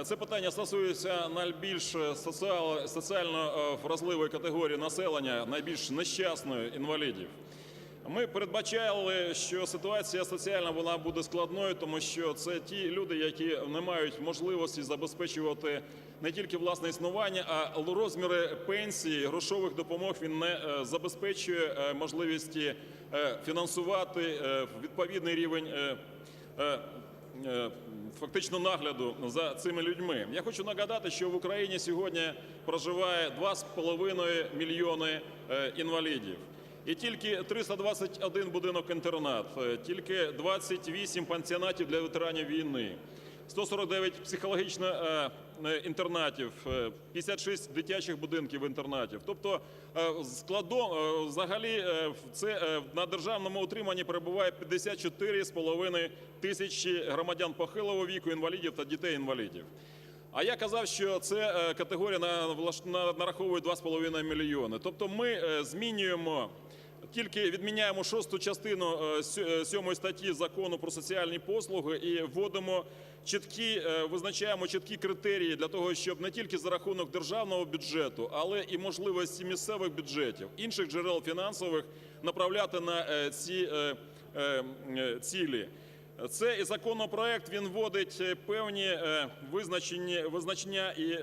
Е, Це питання стосується найбільш соціально е, вразливої категорії населення, найбільш нещасної інвалідів. Ми передбачали, що ситуація соціальна вона буде складною, тому що це ті люди, які не мають можливості забезпечувати не тільки власне існування, а розміри пенсії, грошових допомог він не е, забезпечує е, можливості е, фінансувати е, відповідний рівень. Е, Фактично нагляду за цими людьми. Я хочу нагадати, що в Україні сьогодні проживає 2,5 мільйони е, інвалідів. І тільки 321 будинок-інтернат, е, тільки 28 пансіонатів для ветеранів війни, 149 психологічно е, е, інтернатів, е, 56 дитячих будинків інтернатів. Тобто е, складом е, взагалі е, це е, на державному утриманні перебуває 54,5 тисячі громадян похилого віку, інвалідів та дітей-інвалідів. А я казав, що це е, категорія нараховує 2,5 мільйони. Тобто ми е, змінюємо, тільки відміняємо шосту частину е, е, сьомої статті закону про соціальні послуги і вводимо чіткі, е, визначаємо чіткі критерії для того, щоб не тільки за рахунок державного бюджету, але і можливості місцевих бюджетів, інших джерел фінансових направляти на ці цілі. Цей законопроект він вводить певні визначені визначення і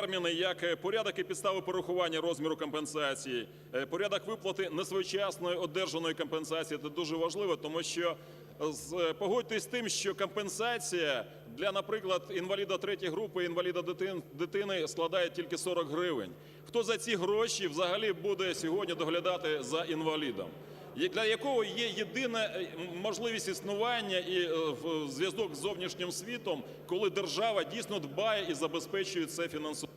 терміни, як е, порядок і підстави порахування розміру компенсації, е, порядок виплати несвоєчасної одержаної компенсації. Це дуже важливо, тому що е, погодьтесь з тим, що компенсація для, наприклад, інваліда третьої групи, інваліда дитини складає тільки 40 гривень. Хто за ці гроші взагалі буде сьогодні доглядати за інвалідом? Для якого є єдина можливість існування і зв'язок з зовнішнім світом, коли держава дійсно дбає і забезпечує це фінансування.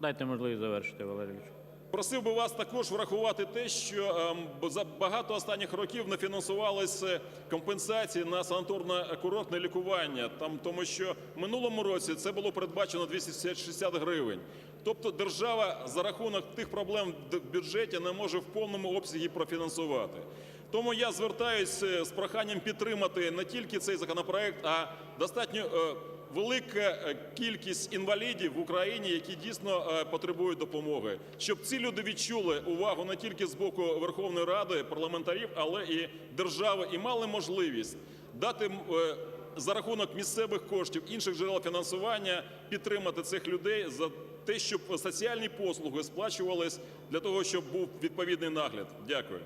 Дайте можливість завершити, Валерійович. Просив би вас також врахувати те, що ем, за багато останніх років не фінансувалися компенсації на санаторно-курортне лікування, там тому що в минулому році це було передбачено 260 гривень. Тобто держава за рахунок тих проблем в бюджеті не може в повному обсязі профінансувати. Тому я звертаюся з проханням підтримати не тільки цей законопроект, а достатньо е, велика е, кількість інвалідів в Україні, які дійсно е, потребують допомоги, щоб ці люди відчули увагу не тільки з боку Верховної Ради, парламентарів, але і держави, і мали можливість дати е, за рахунок місцевих коштів інших джерел фінансування підтримати цих людей за те, щоб соціальні послуги сплачувались для того, щоб був відповідний нагляд. Дякую.